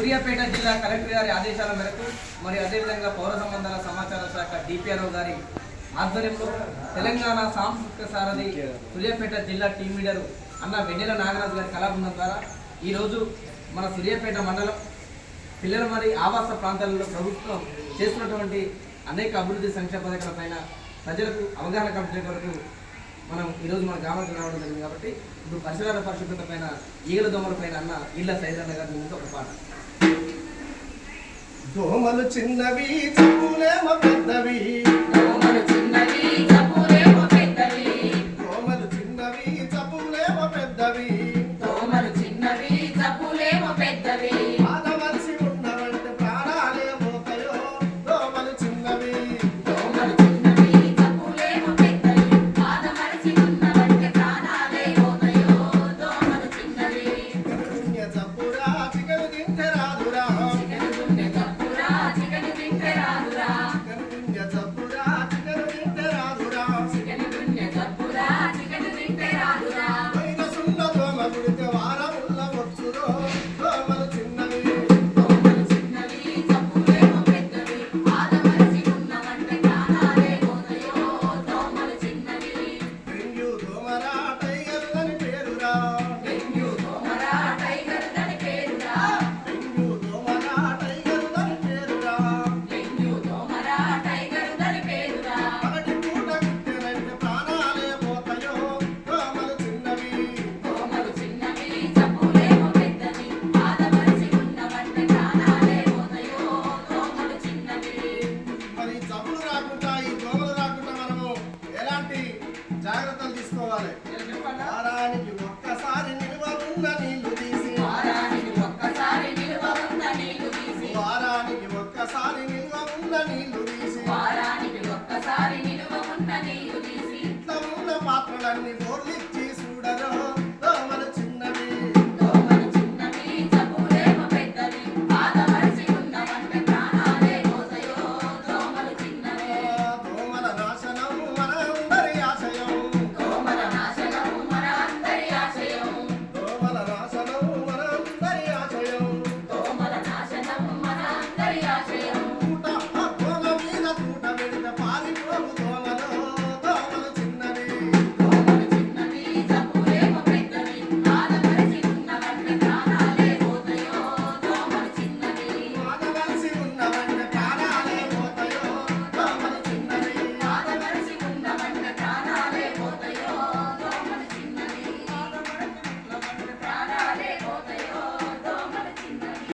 సూర్యాపేట జిల్లా కలెక్టర్ గారి ఆదేశాల మేరకు మరి అదేవిధంగా పౌర సంబంధాల సమాచార శాఖ డిపిఆర్ఓ గారి ఆధ్వర్యంలో తెలంగాణ సాంస్కృతిక సారథి సూర్యాపేట జిల్లా టీం లీడర్ అన్న వెన్నెల నాగరాజు గారి కళాబృందం ద్వారా ఈరోజు మన సూర్యాపేట మండలం పిల్లల మరి ఆవాస ప్రాంతాలలో ప్రభుత్వం చేస్తున్నటువంటి అనేక అభివృద్ధి సంక్షేమ పథకాల పైన ప్రజలకు అవగాహన కల్పించే కొరకు మనం ఈరోజు మన గ్రామానికి రావడం జరిగింది కాబట్టి ఇప్పుడు పరిసరాల పరిశుభ్రత పైన ఈగల దోమల పైన అన్న ఇళ్ళ సైదన్న గారి ముందు ఒక పాట. దోమలు చిన్నవి చెప్పులేమో పెద్దవి. దోమలు చిన్నవి చప్పులేమో పెద్దవి. దోమలు చిన్నవి చెప్పులేమో పెద్దవి. దోమలు చిన్నవి చప్పులేమో పెద్దవి. జాగ్రత్తలు తీసుకోవాలి. వారానికి ఒక్కసారి నిల్వ ఉన్న నీళ్ళు తీసి. వారానికి ఒక్కసారి నిల్వ ఉన్న నీళ్ళు తీసి. వారానికి ఒక్కసారి నిల్వ ఉన్న నీళ్ళు తీసి. వారానికి ఒక్కసారి నిల్వ ఉన్న నీళ్ళు తీసి. ఇంట్లో ఉన్న పాత్రలన్నీ తోలిచ్చి చూడరు. Patrick.